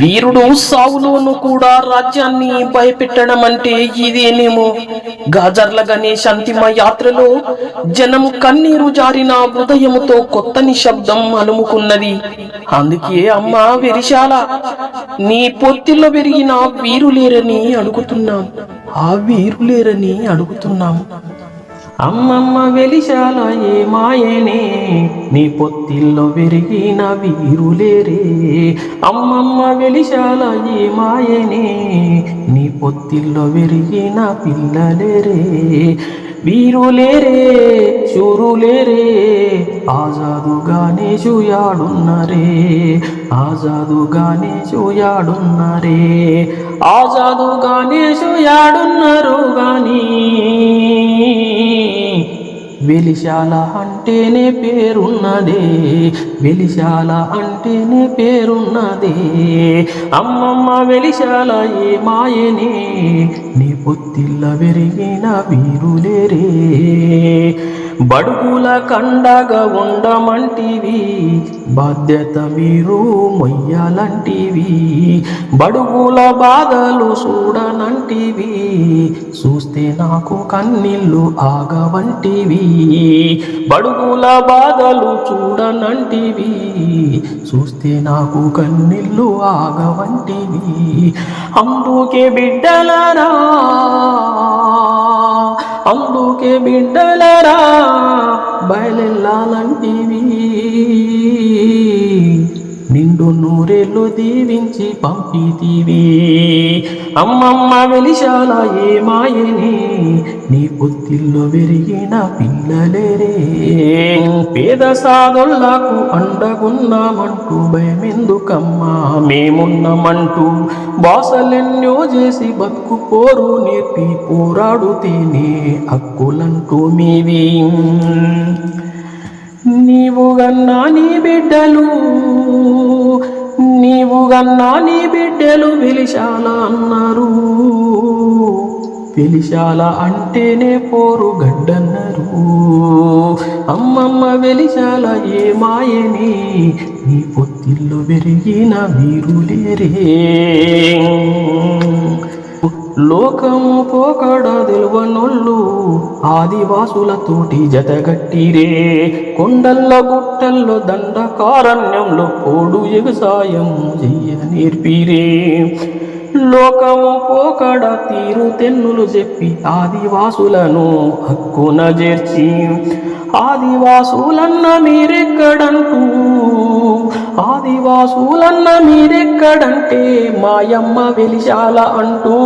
వీరుడు సావులోను కూడా రాజ్యాన్ని భయపెట్టడం అంటే ఇదేనేమో గాజర్ల గణేష్ అంతిమ యాత్రలో జనం కన్నీరు జారిన హృదయముతో కొత్త నిశ్శబ్దం అలుముకున్నది. అందుకే అమ్మా వెరిశాల నీ పొత్తిలో పెరిగిన వీరులేరని అడుగుతున్నాం. ఆ వీరులేరని అడుగుతున్నాం. అమ్మమ్మ వెలిశాల ఏ మాయనే నీ పొత్తిల్లో పెరిగిన వీరులేరే. అమ్మమ్మ వెలిశాల ఏ మాయనే నీ పొత్తిల్లో పెరిగిన పిల్లలేరే. వీరులేరే శూరులేరే ఆజాదుగానే చూయాడున్నరే ఆజాదుగానే చూయాడున్నరే ఆజాదుగానే చూయాడున్నారు కానీ వెలిశాల అంటేనే పేరున్నదే వెలిశాల అంటేనే పేరున్నదే. అమ్మమ్మ వెలిశాల ఏ మాయనే నీ పొత్తిల్ల పెరిగిన వీరులేరే. బడుగుల కండగా ఉండమంటివి బాధ్యత మీరు మొయ్యాలంటివి. బడుగుల బాధలు చూడనంటివి చూస్తే నాకు కన్నీళ్ళు ఆగవంటివి. బడుగుల బాధలు చూడనంటివి చూస్తే నాకు కన్నీళ్ళు ఆగవంటివి. అందుకే బిడ్డలరా అందుకే బిడ్డలరా బయలెల్లాలంటివి. నిండు నూరెల్లు దీవించి పంపితివి. అమ్మమ్మ వెలిశాల ఏ మాయని నీ పొత్తిల్లో పెరిగిన పిల్లలేరే. పేద సాధుల్లకు అండగున్నామంటూ భయమెందుకమ్మా? మేమున్నామంటూ బాసలెన్నో చేసి బతుకు పోరు నేర్పి పోరాడుతేనే హక్కులంటూ మీవి. నీవు గన్నా నీ బిడ్డలు నీవు గన్నా నీ బిడ్డలు విలిశాల అన్నారు వెలిశాల అంటేనే పోరు గడ్డన్నారు. అమ్మమ్మ వెలిశాల ఏ మాయని నీ పొత్తిల్లో పెరిగిన వీరులేరే లోకము పోకడ తెలువనొల్లు ఆదివాసులతోటి జతగట్టిరే కొండల్ల గుట్టల్లో దండకారణ్యంలో పోడు ఎగసాయం చెయ్య నేర్పిరే. లోకము పోకడ తీరు తెన్నులు చెప్పి ఆదివాసులను హక్కున చేర్చి ఆదివాసులన్న మీరెక్కడంటూ? ఆదివాసులన్న మీరెక్కడంటే మాయమ్మ వెలిశాల అంటూ?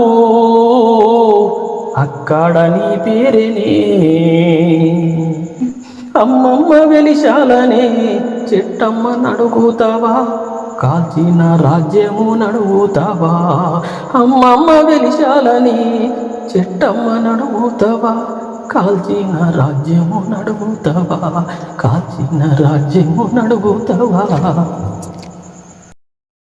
అక్కడ నీ పేరేనే? అమ్మమ్మ వెలిశాలనే చెట్టమ్మ నడుగుతావా? కాల్చిన రాజ్యము నడుగుతావా అమ్మమ్మ వెలిశాలని చెట్టమ్మ నడుగుతావా కాల్చిన రాజ్యము నడుగుతావా కాల్చిన రాజ్యము నడుగుతావా